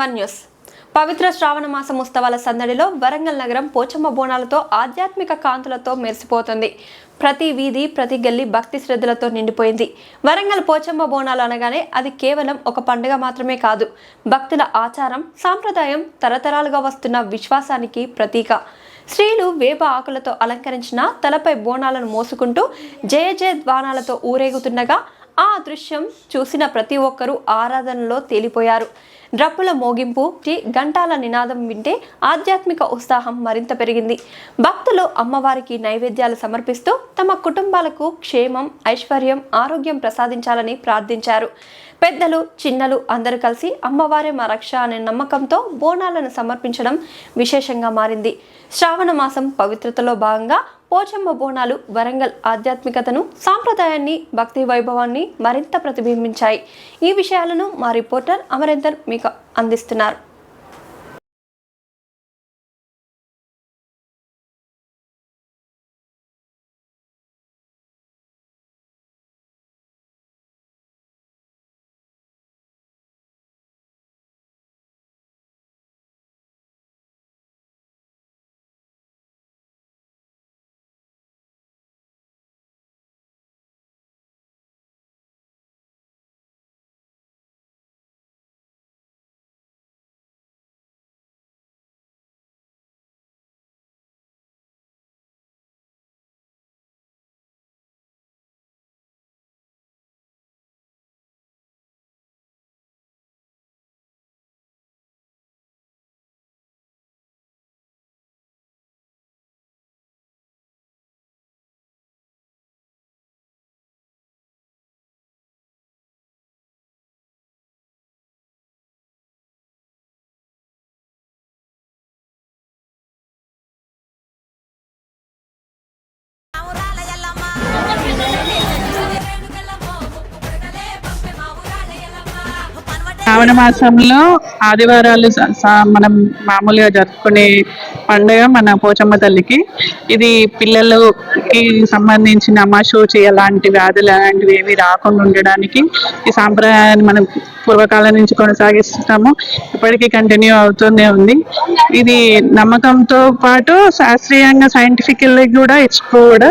One news పవిత్ర శ్రావణ మాసం ఉత్సవాల సందడిలో వరంగల్ నగరం పోచమ్మ బోనాలతో ఆధ్యాత్మిక కాంతులతో మెరిసిపోతుంది. ప్రతి వీధి ప్రతి గల్లి భక్తి శ్రద్ధలతో నిండిపోయింది. వరంగల్ పోచమ్మ బోనాలు అనగానే అది కేవలం ఒక పండుగ మాత్రమే కాదు భక్తుల ఆచారం సాంప్రదాయం తరతరాలుగా వస్తున్న విశ్వాసానికి ప్రతీక. స్త్రీలు వేప ఆకులతో అలంకరించిన తలపై బోనాలను మోసుకుంటూ జయ జయ ద్వానాలతో ఊరేగుతుండగా ఆ దృశ్యం చూసిన ప్రతి ఒక్కరూ ఆరాధనలో తేలిపోయారు. డ్రప్పుల మోగింపు గంటాల నినాదం వింటే ఆధ్యాత్మిక ఉత్సాహం మరింత పెరిగింది. భక్తులు అమ్మవారికి నైవేద్యాలు సమర్పిస్తూ తమ కుటుంబాలకు క్షేమం ఐశ్వర్యం ఆరోగ్యం ప్రసాదించాలని ప్రార్థించారు. పెద్దలు చిన్నలు అందరూ కలిసి అమ్మవారే మా రక్ష అనే నమ్మకంతో బోనాలను సమర్పించడం విశేషంగా మారింది. శ్రావణ మాసం పవిత్రతలో భాగంగా పోచమ్మ బోనాలు వరంగల్ ఆధ్యాత్మికతను సాంప్రదాయాన్ని భక్తి వైభవాన్ని మరింత ప్రతిబింబించాయి. ఈ విషయాలను మా రిపోర్టర్ అమరేందర్ మీకు అందిస్తున్నారు. శ్రావణ మాసంలో ఆదివారాలు మనం మామూలుగా జరుపుకునే పండుగ మన పోచమ్మ తల్లికి. ఇది పిల్లలకి సంబంధించిన అమాశోచి అలాంటి వ్యాధులు అలాంటివి ఏవి రాకుండా ఉండడానికి ఈ సాంప్రదాయాన్ని మనం పూర్వకాలం నుంచి కొనసాగిస్తున్నాము. ఇప్పటికీ కంటిన్యూ అవుతూనే ఉంది. ఇది నమ్మకంతో పాటు శాస్త్రీయంగా సైంటిఫిక్ కూడా ఎక్కువ కూడా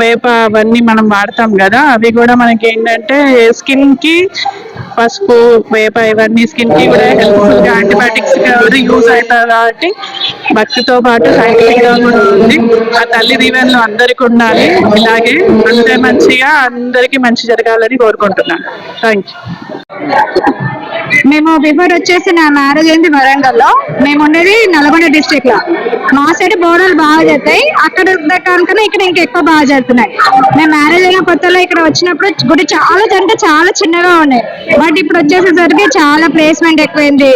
వేప అవన్నీ మనం వాడతాం కదా. అవి కూడా మనకి ఏంటంటే స్కిన్కి పసుపు వేప ఇవన్నీ స్కిన్కి కూడా హెల్ప్ఫుల్గా యాంటీబయాటిక్స్ యూజ్ అవుతారు కాబట్టి భక్తితో పాటు సైంటిఫిక్గా కూడా ఉంది. ఆ తల్లి దీవెనలు అందరికి ఉండాలి. ఇలాగే అంతే మంచిగా అందరికి మంచి జరగాలని కోరుకుంటున్నాను. థ్యాంక్ యూ మేము బిఫోర్ వచ్చేసి నా మ్యారేజ్ అయింది వరంగల్లో మేము ఉండేది నల్గొండ డిస్టిక్లో. మా సైడ్ బోర్డర్లు బాగా జరుగుతాయి అక్కడ కనుక ఇక్కడ ఇంకా ఎక్కువ బాగా జరుగుతున్నాయి మేము మ్యారేజ్ అయిన కొత్తలో ఇక్కడ వచ్చినప్పుడు గుడి చాలా అంటే చాలా చిన్నగా ఉన్నాయి. బట్ ఇప్పుడు వచ్చేసేసరికి చాలా ప్లేస్మెంట్ ఎక్కువైంది.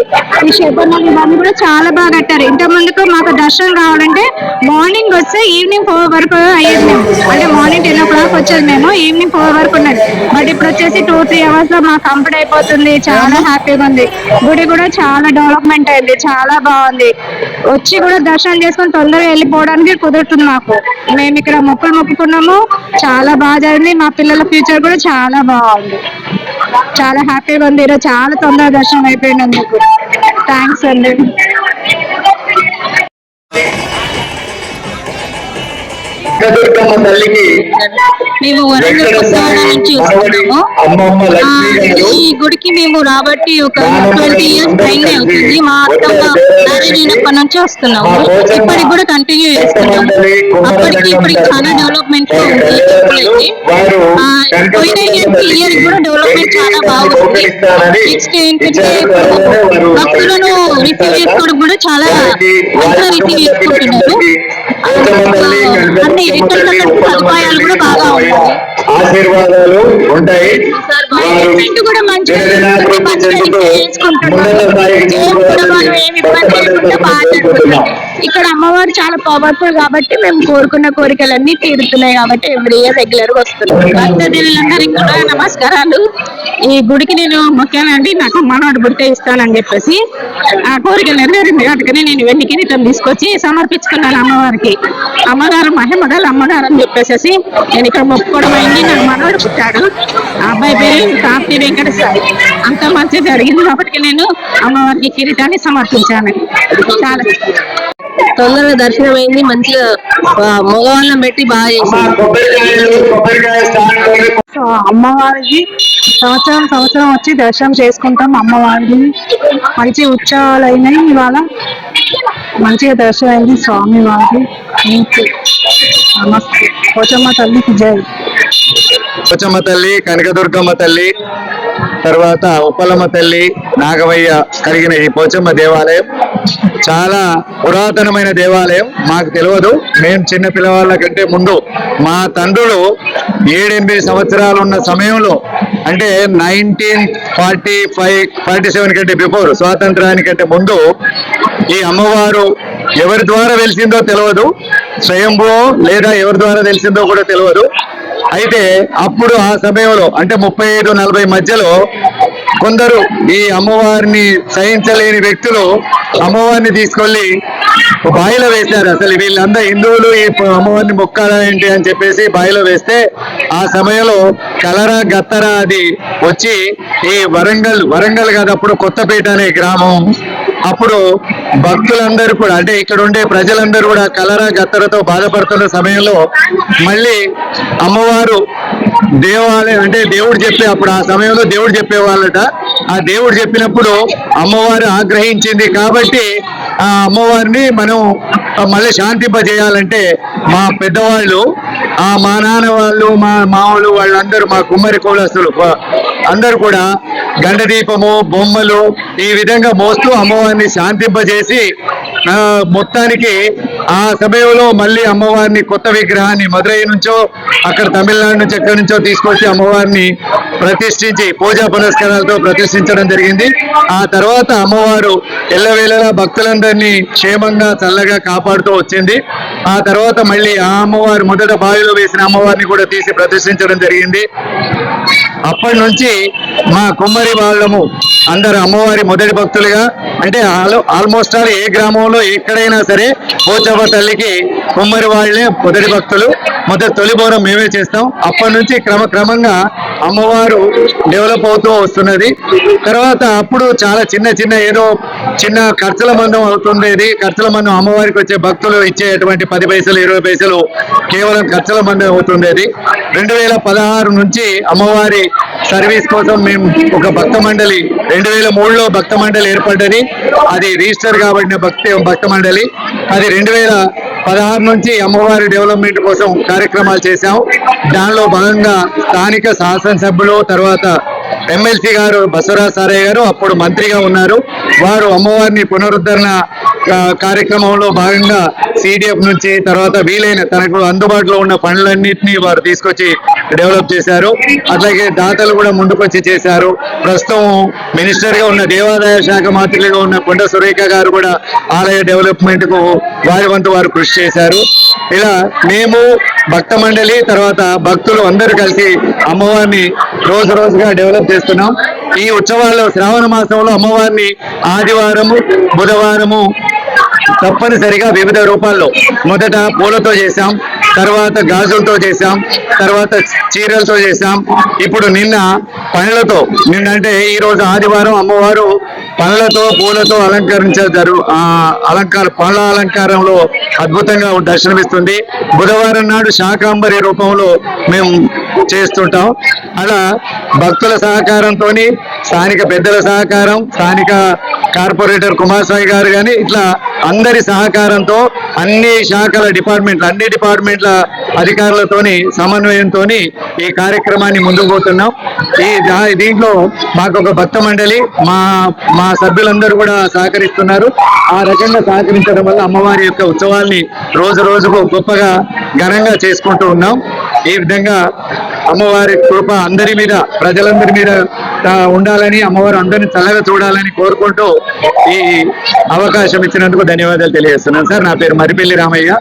ఈ శబరిమల ఇవన్నీ కూడా చాలా బాగా కట్టారు. ఇంత ముందుకు మాకు దర్శనం కావాలంటే ఈవినింగ్ ఫోర్ వరకు అయ్యేది మేము. అంటే మార్నింగ్ టెన్ ఓ క్లాక్ వచ్చేది మేము ఈవినింగ్ ఫోర్ వరకు ఉన్నది. బట్ ఇప్పుడు వచ్చేసి టూ త్రీ అవర్స్లో మాకు కంప్లీట్ అయిపోతుంది. చాలా హ్యాపీగా ఉంది. గుడి కూడా చాలా డెవలప్మెంట్ అయింది. చాలా బాగుంది. వచ్చి కూడా దర్శనం చేసుకుని తొందరగా వెళ్ళిపోవడానికి కుదురుతుంది మాకు. మేము ఇక్కడ మొక్కులు మొక్కుకున్నాము. చాలా బాగా జరిగింది. మా పిల్లల ఫ్యూచర్ కూడా చాలా బాగుంది. చాలా హ్యాపీగా ఉంది. ఈరోజు చాలా తొందరగా దర్శనం అయిపోయింది మీకు థ్యాంక్స్ అండి. కదుర్గమ్మ తల్లికి మేము వరంగల్ నుంచి వస్తున్నాము ఈ గుడికి మేము రాబట్టి ఒక ట్వంటీ ఇయర్స్ పైన అవుతుంది. మా అత్తమ్మ మ్యారేజ్ అయినప్పటి నుంచి వస్తున్నాము. ఇప్పటికి కూడా కంటిన్యూ చేస్తున్నాము. అప్పటికి ఇప్పటికి చాలా డెవలప్మెంట్గా ఉంది. పోయిన ఇయర్ ఇయర్ కూడా డెవలప్మెంట్ చాలా బాగుంది. నెక్స్ట్ ఏంటంటే భక్తులను రిసీవ్ చేసుకోవడం కూడా చాలా రిసీవ్ చేసుకుంటున్నారు. అన్ని సదుపాయాలు కూడా బాగా ఆశీర్వాదాలు ఉంటాయి. కూడా ఏమి ఇబ్బంది లేకుండా బాగా జరుగుతున్నాం ఇక్కడ అమ్మవారు చాలా పవర్ఫుల్ కాబట్టి మేము కోరుకున్న కోరికలన్నీ తీరుతున్నాయి కాబట్టి ఎవ్రీ ఇయర్ రెగ్యులర్గా వస్తున్నాం. భక్తదేవులందరికీ కూడా నమస్కారాలు. ఈ గుడికి నేను మొక్కానండి నాకు మనవాడు పుడితే ఇస్తానని చెప్పేసి ఆ కోరిక నెరవేరింది అందుకని నేను వెండి కిరీటం తీసుకొచ్చి సమర్పించుకున్నాను అమ్మవారికి. అమ్మగారు మహిమగల అమ్మగారు అని చెప్పేసి నేను ఇక్కడ మొక్కుకోవడం అయింది. నాకు మనవాడు పుట్టాడు. ఆ అబ్బాయి పేరు కార్తీ వెంకటేశ్వర అంత మంచి జరిగింది కాబట్టి నేను అమ్మవారికి కిరీటాన్ని సమర్పించాను. చాలా తొందరగా దర్శనం అయింది మంచిగా మగవాళ్ళని పెట్టి బాగా చేసింది. అమ్మవారికి సంవత్సరం సంవత్సరం వచ్చి దర్శనం చేసుకుంటాం అమ్మవారికి మంచి ఉత్సవాలు అయినాయి ఇవాళ. మంచిగా దర్శనం అయింది స్వామి వారికి. నమస్తే. పోచమ్మ తల్లికి జై. పోచమ్మ తల్లి కనకదుర్గమ్మ తల్లి. తర్వాత ఉప్పలమ్మ తల్లి నాగవయ్య కలిగిన ఈ పోచమ్మ దేవాలయం చాలా పురాతనమైన దేవాలయం మాకు తెలియదు. మేము చిన్న పిల్లవాళ్ళ కంటే ముందు మా తండ్రులు ఏడెనిమిది సంవత్సరాలు ఉన్న సమయంలో అంటే nineteen forty five forty seven కంటే బిఫోర్ స్వాతంత్రానికంటే ముందు ఈ అమ్మవారు ఎవరి ద్వారా వెలిసిందో తెలియదు. స్వయంభూ లేదా ఎవరి ద్వారా తెలిసిందో కూడా తెలియదు. అయితే అప్పుడు ఆ సమయంలో అంటే ముప్పై ఐదు నలభై మధ్యలో కొందరు ఈ అమ్మవారిని సహించలేని వ్యక్తులు అమ్మవారిని తీసుకెళ్ళి బాయిలో వేశారు. అసలు వీళ్ళందరూ హిందువులు ఈ అమ్మవారిని మొక్కాలా ఏంటి అని చెప్పేసి బాయిలో వేస్తే ఆ సమయంలో కలరా గత్తరా అది వచ్చి ఈ వరంగల్ వరంగల్ కాదప్పుడు కొత్తపేట అనే గ్రామం అప్పుడు భక్తులందరూ కూడా అంటే ఇక్కడ ఉండే ప్రజలందరూ కూడా కలరా గత్తరతో బాధపడుతున్న సమయంలో మళ్ళీ అమ్మవారు దేవాలయం అంటే దేవుడు చెప్పే అప్పుడు ఆ సమయంలో దేవుడు చెప్పేవాళ్ళట. ఆ దేవుడు చెప్పినప్పుడు అమ్మవారు ఆగ్రహించింది కాబట్టి ఆ అమ్మవారిని మనం మళ్ళీ శాంతింపజేయాలంటే మా పెద్దవాళ్ళు ఆ మా నాన్న వాళ్ళు మా మామూలు వాళ్ళందరూ మా కుమ్మరి కులస్తులు ప- అందరూ కూడా గండదీపము బొమ్మలు ఈ విధంగా మోస్తూ అమ్మవారిని శాంతింపజేసి మొత్తానికి ఆ సమయంలో మళ్ళీ అమ్మవారిని కొత్త విగ్రహాన్ని మదురై నుంచో అక్కడ తమిళనాడు నుంచి ఎక్కడి నుంచో తీసుకొచ్చి అమ్మవారిని ప్రతిష్ఠించి పూజా పునస్కారాలతో ప్రతిష్ఠించడం జరిగింది. ఆ తర్వాత అమ్మవారు ఎల్లవేళలా భక్తులందరినీ క్షేమంగా చల్లగా కాపాడుతూ వచ్చింది. ఆ తర్వాత మళ్ళీ ఆ అమ్మవారు మొదట బావిలో వేసిన అమ్మవారిని కూడా తీసి ప్రతిష్ఠించడం జరిగింది. అప్పటి నుంచి మా కుమ్మరి వాళ్ళము అందరు అమ్మవారి మొదటి భక్తులుగా అంటే ఆల్- ఆల్మోస్ట్ ఆల్ ఏ గ్రామంలో ఎక్కడైనా సరే పోచమ్మ తల్లికి కుమ్మరి వాళ్ళే మొదటి భక్తులు. మొదటి తొలి మేమే చేస్తాం. అప్పటి నుంచి క్రమక్రమంగా అమ్మవారు డెవలప్ అవుతూ వస్తున్నది. తర్వాత అప్పుడు చాలా చిన్న చిన్న ఏదో చిన్న ఖర్చుల మందం అవుతుండేది. ఖర్చుల మందం అమ్మవారికి వచ్చే భక్తులు ఇచ్చేటువంటి పది పైసలు ఇరవై పైసలు కేవలం ఖర్చుల మందం అవుతుండేది. రెండు వేల పదహారు నుంచి అమ్మవారి సర్వీస్ కోసం మేము ఒక భక్త మండలి రెండు వేల మూడులో భక్త మండలి ఏర్పడ్డది. అది రిజిస్టర్ కాబట్టిన భక్తి భక్త మండలి. అది రెండు వేల పదహారు నుంచి అమ్మవారి డెవలప్మెంట్ కోసం కార్యక్రమాలు చేశాం. దానిలో భాగంగా స్థానిక శాసనసభ్యులు తర్వాత ఎమ్మెల్సీ గారు బసవరాజ్ సారయ్య గారు అప్పుడు మంత్రిగా ఉన్నారు. వారు అమ్మవారిని పునరుద్ధరణ కార్యక్రమంలో భాగంగా సిడిఎఫ్ నుంచి తర్వాత వీలైన తనకు అందుబాటులో ఉన్న పనులన్నింటినీ వారు తీసుకొచ్చి డెవలప్ చేశారు. అట్లాగే దాతలు కూడా ముందుకొచ్చి చేశారు. ప్రస్తుతం మినిస్టర్గా ఉన్న దేవాదాయ శాఖ మంత్రిగా ఉన్న కొండ సురేఖ గారు కూడా ఆలయ డెవలప్మెంట్కు వారి వంతు వారు కృషి చేశారు. ఇలా మేము భక్త మండలి తర్వాత భక్తులు అందరూ కలిసి అమ్మవారిని రోజు రోజుగా డెవలప్ చేస్తున్నాం. ఈ ఉత్సవాల్లో శ్రావణ మాసంలో అమ్మవారిని ఆదివారము బుధవారము తప్పనిసరిగా వివిధ రూపాల్లో మొదట పూలతో చేశాం తర్వాత గాజులతో చేశాం తర్వాత చీరలతో చేశాం. ఇప్పుడు నిన్న పనులతో నిన్న అంటే ఈ రోజు ఆదివారం అమ్మవారు పనులతో పూలతో అలంకరించారు అలంకార పనుల అలంకారంలో అద్భుతంగా దర్శనమిస్తుంది. బుధవారం నాడు శాకాంబరి రూపంలో మేము చేస్తుంటాం. అలా భక్తుల సహకారంతో స్థానిక పెద్దల సహకారం స్థానిక కార్పొరేటర్ కుమారస్వామి గారు కానీ ఇట్లా అందరి సహకారంతో అన్ని శాఖల డిపార్ట్మెంట్లు అన్ని డిపార్ట్మెంట్ల అధికారులతోని సమన్వయంతోని ఈ కార్యక్రమాన్ని ముందుకు పోతున్నాం. ఈ దీంట్లో మాకు ఒక భక్త మండలి మా మా సభ్యులందరూ కూడా సహకరిస్తున్నారు. ఆ రకంగా సహకరించడం వల్ల అమ్మవారి యొక్క ఉత్సవాల్ని రోజు రోజుకు గొప్పగా ఘనంగా చేసుకుంటూ ఉన్నాం. ఈ విధంగా అమ్మవారి కృప అందరి మీద ప్రజలందరి మీద ఉండాలని అమ్మవారు అందరిని చల్లగా చూడాలని కోరుకుంటూ ఈ అవకాశం ఇచ్చినందుకు ధన్యవాదాలు తెలియజేస్తున్నాను. సార్ నా పేరు మరిపెల్లి రామయ్య.